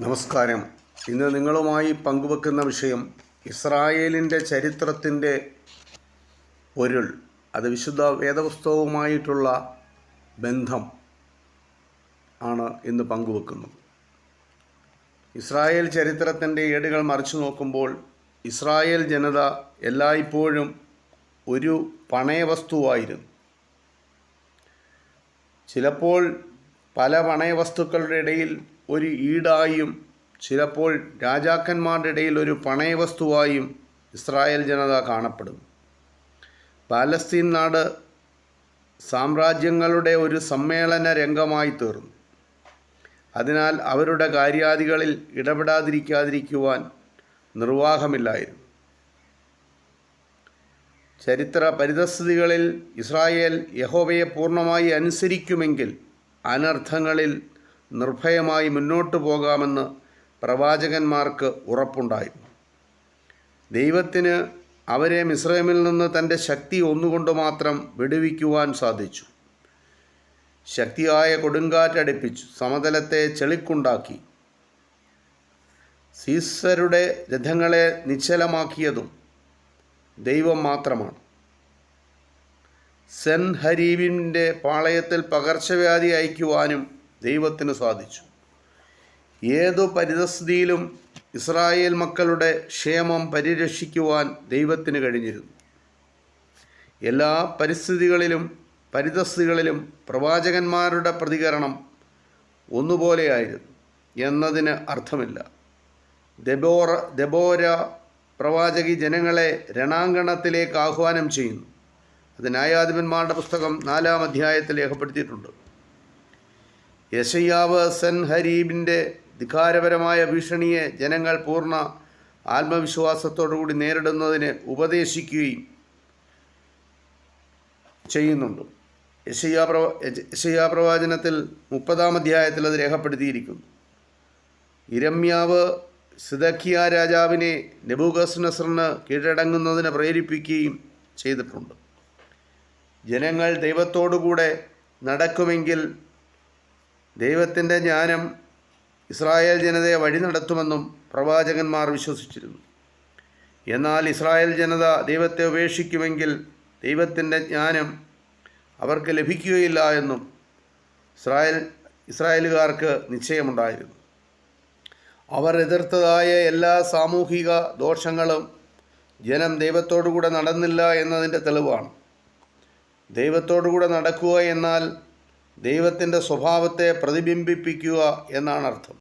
നമസ്കാരം. ഇന്ന് നിങ്ങളുമായി പങ്കുവെക്കുന്ന വിഷയം ഇസ്രായേലിന്റെ ചരിത്രത്തിന്റെ പൊരുൾ അത് വിശുദ്ധ വേദപുസ്തകവുമായിട്ടുള്ള ബന്ധം ആണ് ഇന്ന് പങ്കുവെക്കുന്നത്. ഇസ്രായേൽ ചരിത്രത്തിന്റെ ഏടുകൾ മറിച്ചു നോക്കുമ്പോൾ ഇസ്രായേൽ ജനത എല്ലായ്പ്പോഴും ഒരു പണയവസ്തുവായിരുന്നു. ചിലപ്പോൾ പല പണയവസ്തുക്കളുടെ ഇടയിൽ ഒരു ഈടായും ചിലപ്പോൾ രാജാക്കന്മാരുടെ ഇടയിൽ ഒരു പണയവസ്തുവായും ഇസ്രായേൽ ജനത കാണപ്പെടുന്നു പാലസ്തീൻ നാട് സാമ്രാജ്യങ്ങളുടെ ഒരു സമ്മേളന രംഗമായി തീർന്നു. അതിനാൽ അവരുടെ കാര്യാദികളിൽ ഇടപെടാതിരിക്കാതിരിക്കുവാൻ നിർവാഹമില്ലായിരുന്നു. ചരിത്ര പരിതസ്ഥിതികളിൽ ഇസ്രായേൽ യഹോവയെ പൂർണമായി അനുസരിക്കുമെങ്കിൽ അനർത്ഥങ്ങളിൽ നിർഭയമായി മുന്നോട്ടു പോകാമെന്ന് പ്രവാചകന്മാർക്ക് ഉറപ്പുണ്ടായിരുന്നു ദൈവത്തിന് അവരെ മിശ്രമിൽ നിന്ന് തന്റെ ശക്തി ഒന്നുകൊണ്ട് മാത്രം വിടുവിക്കുവാൻ സാധിച്ചു. ശക്തിയായ കൊടുങ്കാറ്റടിപ്പിച്ചു സമതലത്തെ ചെളിക്കുണ്ടാക്കി. സീസരുടെ രഥങ്ങളെ നിശ്ചലമാക്കിയതും ദൈവം മാത്രമാണ്. സെൻ ഹരീബിന്റെ പാളയത്തിൽ പകർച്ചവ്യാധി അയക്കുവാനും ദൈവത്തിന് സാധിച്ചു. ഏതു പരിതസ്ഥിതിയിലും ഇസ്രായേൽ മക്കളുടെ ക്ഷേമം പരിരക്ഷിക്കുവാൻ ദൈവത്തിന് കഴിഞ്ഞിരുന്നു. എല്ലാ പരിസ്ഥിതികളിലും പരിതസ്ഥിതികളിലും പ്രവാചകന്മാരുടെ പ്രതികരണം ഒന്നുപോലെയായിരുന്നു എന്നതിന് അർത്ഥമില്ല. ദബോറ ദബോര പ്രവാചകി ജനങ്ങളെ രണാങ്കണത്തിലേക്ക് ആഹ്വാനം ചെയ്യുന്നു. അത് ന്യായാധിപന്മാരുടെ പുസ്തകം നാലാം അധ്യായത്തിൽ രേഖപ്പെടുത്തിയിട്ടുണ്ട്. യശയ്യാവ് സെൻ ഹരീബിന്റെ ധികാരപരമായ ഭീഷണിയെ ജനങ്ങൾ പൂർണ ആത്മവിശ്വാസത്തോടുകൂടി നേരിടുന്നതിന് ഉപദേശിക്കുകയും ചെയ്യുന്നുണ്ട്. യശയ്യാ യശയ്യാപ്രവാചനത്തിൽ യശയ്യാ പ്രവാചനത്തിൽ മുപ്പതാം അധ്യായത്തിൽ അത് രേഖപ്പെടുത്തിയിരിക്കുന്നു. ഇരമ്യാവ് സിദക്കിയ രാജാവിനെ നെബൂഗസ് നസറിന് കീഴടങ്ങുന്നതിന് പ്രേരിപ്പിക്കുകയും ചെയ്തിട്ടുണ്ട്. ജനങ്ങൾ ദൈവത്തോടുകൂടെ നടക്കുമെങ്കിൽ ദൈവത്തിന്റെ ജ്ഞാനം ഇസ്രായേൽ ജനതയെ വഴി നടത്തുമെന്നും പ്രവാചകന്മാർ വിശ്വസിച്ചിരുന്നു. എന്നാൽ ഇസ്രായേൽ ജനത ദൈവത്തെ ഉപേക്ഷിക്കുമെങ്കിൽ ദൈവത്തിന്റെ ജ്ഞാനം അവർക്ക് ലഭിക്കുകയില്ല എന്നും ഇസ്രായേൽ ഇസ്രായേലുകാർക്ക് നിശ്ചയമുണ്ടായിരുന്നു. അവർ എതിർത്തതായ എല്ലാ സാമൂഹിക ദോഷങ്ങളും ജനം ദൈവത്തോടുകൂടെ നടന്നില്ല എന്നതിന്റെ തെളിവാണ്. ദൈവത്തോടുകൂടെ നടക്കുക എന്നാൽ ദൈവത്തിന്റെ സ്വഭാവത്തെ പ്രതിബിംബിപ്പിക്കുക എന്നാണ് അർത്ഥം.